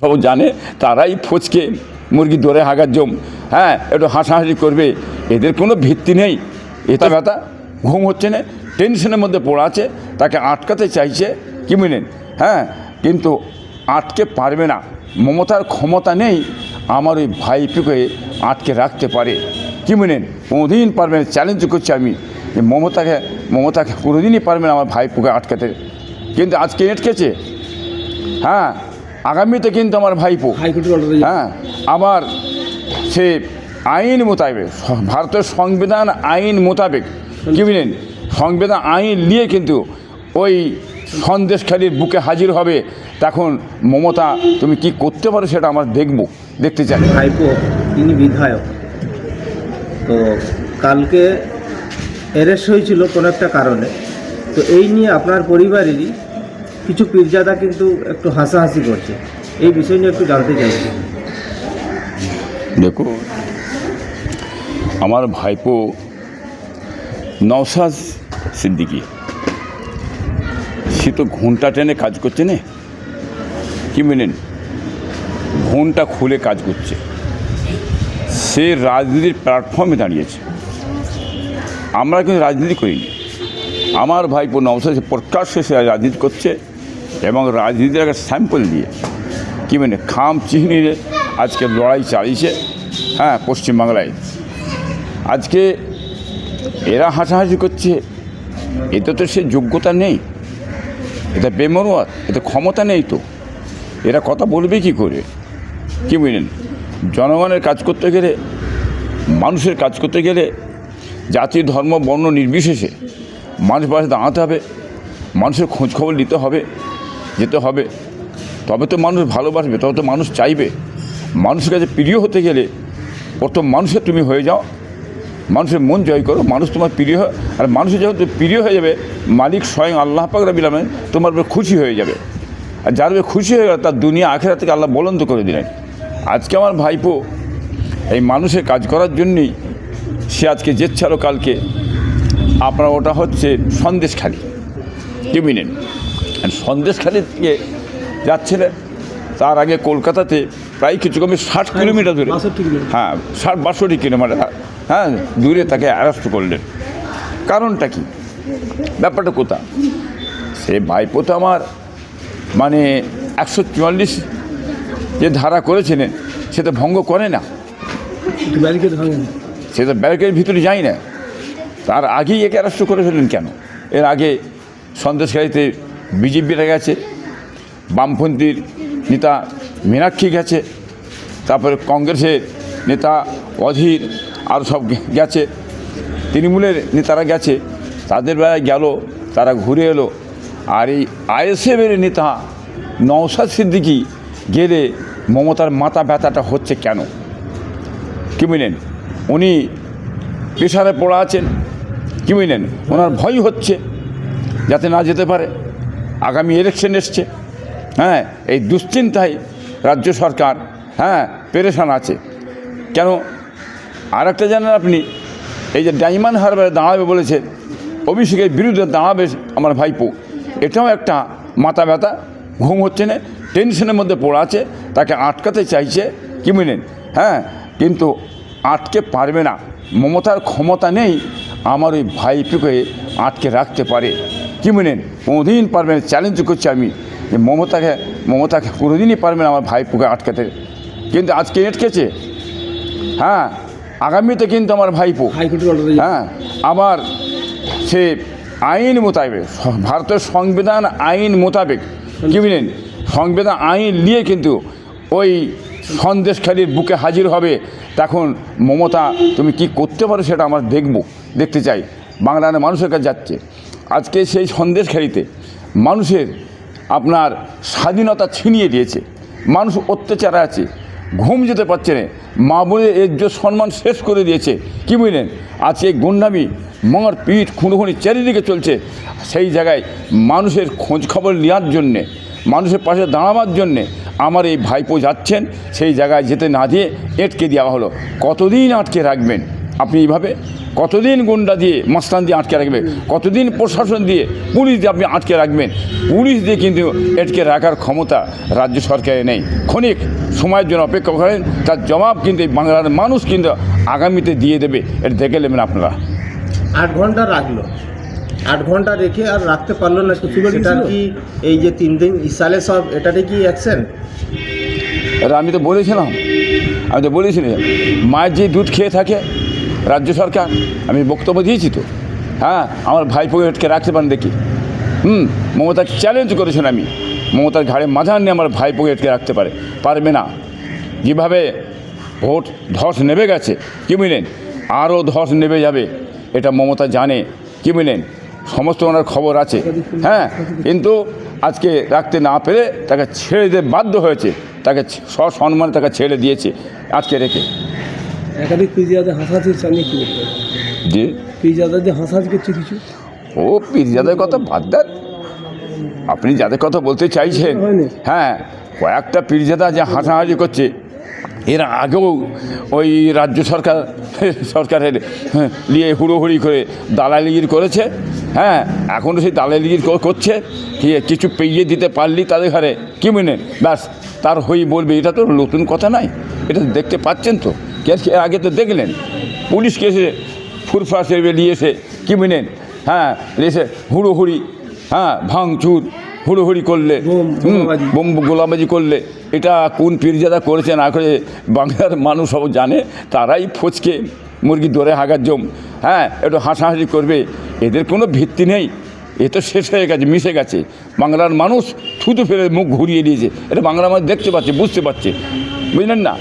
সব জানে, তারাই ফচকে, মুরগি দৌড়ে হাগার জম। হ্যাঁ একটু হাসাহাসি করবে। এদের কোনো ভিত্তি নেই। এটা ব্যথা ঘুম হচ্ছে না, টেনশনের মধ্যে পড়া আছে, তাকে আটকাতে চাইছে কি বুঝলেন হ্যাঁ কিন্তু আটকে পারবে না। মমতার ক্ষমতা নেই, আমার ওই ভাইপুকে আটকে রাখতে পারে। কি বুঝলেন কোনোদিন পারবে না চ্যালেঞ্জ করছি আমি। মমতাকে মমতাকে কোনোদিনই পারবে না আমার ভাইপুকে আটকাতে। কিন্তু আজকে আটকেছে হ্যাঁ আগামীতে কিন্তু আমার ভাইপো। হ্যাঁ আবার সে আইন মোতাবেক ভারতের সংবিধান আইন মোতাবেক কি বুঝলেন সংবিধান আইন নিয়ে কিন্তু ওই সন্দেশখালির বুকে হাজির হবে। তখন মমতা তুমি কি করতে পারো সেটা আমার দেখব দেখতে চাই। ভাইপো তিনি বিধায়ক। তো কালকে অ্যারেস্ট হয়েছিল কোনো একটা কারণে। তো এই নিয়ে আপনার পরিবারেরই কিছু পীরজাদা কিন্তু একটু হাসাহাসি করছে। এই বিষয় নিয়ে একটু জানতে চাইছি। দেখো আমার ভাইপো নওসাদ সিদ্দিকি, সে তো ঘুমটা টেনে কাজ করছে না? কি মেনেন? ঘুমটা খুলে কাজ করছে। সে রাজনীতির প্ল্যাটফর্মে দাঁড়িয়েছে। আমরা কিন্তু রাজনীতি করিনি। আমার ভাইপো নওসাদ সে প্রকাশ্যে সে রাজনীতি করছে। এবং রাজনীতির একটা স্যাম্পল দিয়ে। কি মানে খাম চিহ্নিয়ে আজকে লড়াই চালিয়েছে হ্যাঁ পশ্চিমবাংলায়। আজকে এরা হাসাহাসি করছে, এতে তো সে যোগ্যতা নেই। এটা বেমরুয়া এতে ক্ষমতা নেই তো। এরা কথা বলবে কি করে? কি বুঝলেন? জনগণের কাজ করতে গেলে, মানুষের কাজ করতে গেলে, জাতি, ধর্ম, বর্ণ নির্বিশেষে মানুষ পাশে দাঁড়াতে হবে, মানুষের খোঁজখবর নিতে হবে। যেতে হবে। তবে তো মানুষ ভালোবাসবে, তবে তো মানুষ চাইবে। মানুষের কাছে প্রিয় হতে গেলে প্রথম মানুষের তুমি হয়ে যাও। মানুষের মন জয় করো, মানুষ তোমার প্রিয় হয়। আর মানুষের যখন প্রিয় হয়ে যাবে, মালিক স্বয়ং আল্লাহ পাক বিলামে তোমার উপর খুশি হয়ে যাবে। আর যার উপরে খুশি হয়ে গেল, তার দুনিয়া আখেরা থেকে আল্লাহ বলন্ত করে দিলেন। আজকে আমার ভাইপো এই মানুষের কাজ করার জন্যই সে আজকে জেচ্ছালো কালকে। আপনার ওটা হচ্ছে সন্দেশখালি মিনেন? সন্দেশখালি থেকে যাচ্ছিলেন তার আগে কলকাতাতে প্রায় কিছু কমে ষাট কিলোমিটার দূরে। হ্যাঁ ষাট বাষট্টি কিলোমিটার হ্যাঁ দূরে তাকে অ্যারেস্ট করলেন। কারণটা কি? ব্যাপারটা কোথা সে ভাইপো তো আমার মানে একশো চুয়াল্লিশ যে ধারা করেছিলেন সে তো ভঙ্গ করে না। ব্যারিকেড সে তো ব্যারিকেডের ভিতরে যায় না। তার আগেই একে অ্যারেস্ট করে ফেললেন কেন? এর আগে সন্দেশকারীতে বিজেপিরা গেছে, বামপন্থীর নেতা মীনাক্ষী গেছে, তারপরে কংগ্রেসের নেতা অধীর আর সব গেছে, তৃণমূলের নেতারা গেছে, তাদের বেলায় গেল, তারা ঘুরে এলো, আর এই আইএসএফের নেতা নওসাদ সিদ্দিকি গেলে মমতার মাথা ব্যথাটা হচ্ছে কেন? কি বুঝলেন উনি প্রেশারে পড়া আছেন, কি বুঝলেন ওনার ভয় হচ্ছে, যাতে না যেতে পারে। আগামী ইলেকশন এসছে। হ্যাঁ এই দুশ্চিন্তায় রাজ্য সরকার হ্যাঁ পেরেশান আছে। কেন? আর একটা জানেন আপনি, এই যে ডাইমান হারবারে দাঁড়াবে বলেছে, অভিষেকের বিরুদ্ধে দাঁড়াবে আমার ভাইপো। এটাও একটা মাথা ব্যথা, ঘুম হচ্ছে না টেনশনের মধ্যে পড়া আছে, তাকে আটকাতে চাইছে কি বুঝলেন হ্যাঁ কিন্তু আটকে পারবে না। মমতার ক্ষমতা নেই, আমার ওই ভাইপোকে আটকে রাখতে পারে। কি বুঝলেন কোনোদিন পারবে না চ্যালেঞ্জ করছি আমি। যে মমতাকে মমতাকে কোনোদিনই পারবে না আমার ভাইপোকে আটকাতে। কিন্তু আজকে আটকেছে। হ্যাঁ আগামীতে কিন্তু আমার ভাইপো। হ্যাঁ আবার সে আইন মোতাবেক ভারতের সংবিধান আইন মোতাবেক কি বুঝলেন? সংবিধান আইন নিয়ে কিন্তু ওই সন্দেশখালির বুকে হাজির হবে। তখন মমতা তুমি কি করতে পারো সেটা আমরা দেখব দেখতে চাই। বাংলার মানুষের কাছে যাচ্ছে। আজকে সেই সন্দেশখালিতে মানুষের আপনার স্বাধীনতা ছিনিয়ে দিয়েছে। মানুষ অত্যাচারে আছে, ঘুম যেতে পারছে না। মা বোনের এজ্জ সম্মান শেষ করে দিয়েছে। কি বুঝলেন? আজকে গুন্ডামি মর পিঠ, খুনোখুনি চারিদিকে চলছে। সেই জায়গায় মানুষের খোঁজ খবর নেওয়ার জন্যে, মানুষের পাশে দাঁড়াবার জন্যে আমার এই ভাইপো যাচ্ছেন। সেই জায়গায় যেতে না দিয়ে এটকে দেওয়া হলো। কতদিন আটকে রাখবেন? আপনি এইভাবে কতদিন গুন্ডা দিয়ে মাস্তান দিয়ে আটকে রাখবেন? কতদিন প্রশাসন দিয়ে পুলিশ দিয়ে আপনি আটকে রাখবেন? পুলিশ দিয়ে কিন্তু আটকে রাখার ক্ষমতা রাজ্য সরকারের নেই। ক্ষণিক সময়ের জন্য অপেক্ষা করেন তার জবাব কিন্তু এই বাংলার মানুষ কিন্তু আগামীতে দিয়ে দেবে। এটা দেখে নেবেন আপনারা। আট ঘণ্টা রাখল। আট ঘণ্টা রেখে আর রাখতে পারল না সেটা কি এই যে তিন দিন ইসালে সব এটাতে কি অ্যাকশন আর আমি তো বলেছিলাম। আমি তো বলেছিলাম মায়ের যে দুধ খেয়ে থাকে রাজ্য সরকার, আমি বক্তব্য দিয়েছি তো। হ্যাঁ আমার ভাইপোকে আটকে রাখতে পারেন দেখি। হুম মমতাকে চ্যালেঞ্জ করেছেন আমি। মমতার ঘাড়ে মাথা নিয়ে আমার ভাইপোকে আটকে রাখতে পারে। পারবে না। যেভাবে ভোট ধস নেমে গেছে। কি বুঝলেন আরও ধস নেমে যাবে। এটা মমতা জানে। কি বুঝলেন সমস্ত ওনার খবর আছে। হ্যাঁ কিন্তু আজকে রাখতে না পেরে তাকে ছেড়ে দিতে বাধ্য হয়েছে। তাকে সসম্মানে তাকে ছেড়ে দিয়েছে। আজকে রেখে। একাধিক পিজিয়াদের হাসাহাসি চালিয়ে কী করতে পিজিয়াদের হাসাহাসি করছে কিছু? ও পীরজাদের কথা বাদ দেন। আপনি যাদের কথা বলতে চাইছেন হ্যাঁ কয়েকটা পীরজাদা যে হাঁটাহাঁটি করছে এর আগেও ওই রাজ্য সরকার সরকারের হ্যাঁ, নিয়ে হুড়োহুড়ি করে দালালিগির করেছে হ্যাঁ এখনও সেই দালালিগির কর- করছে কিছু পেয়ে দিতে পারলি তাদের ঘরে কি মনে? ব্যাস তার হই বলবে এটা তো নতুন কথা নাই এটা দেখতে পাচ্ছেন তো। কে আগে তো দেখলেন। পুলিশ কেসে ফুরফা সেরবে নিয়ে এসে কি মিনেন? হ্যাঁ এসে হুড়োহুড়ি হ্যাঁ ভাঙচুর হুড়োহুড়ি করলে বোম, গোলাবাজি। করলে। এটা কোন পীরজাদা করেছে না করে বাংলার মানুষ সব জানে তারাই ফচকে মুরগি দরে হাগার জম। হ্যাঁ একটু হাসাহাসি করবে এদের কোনো ভিত্তি নেই। এ তো শেষ হয়ে গেছে মিশে গেছে। বাংলার মানুষ থুতু ফেলে মুখ ঘুরিয়ে দিয়েছে। এটা বাংলার মানুষ দেখতে পাচ্ছে বুঝতে পারছে। বুঝলেন না?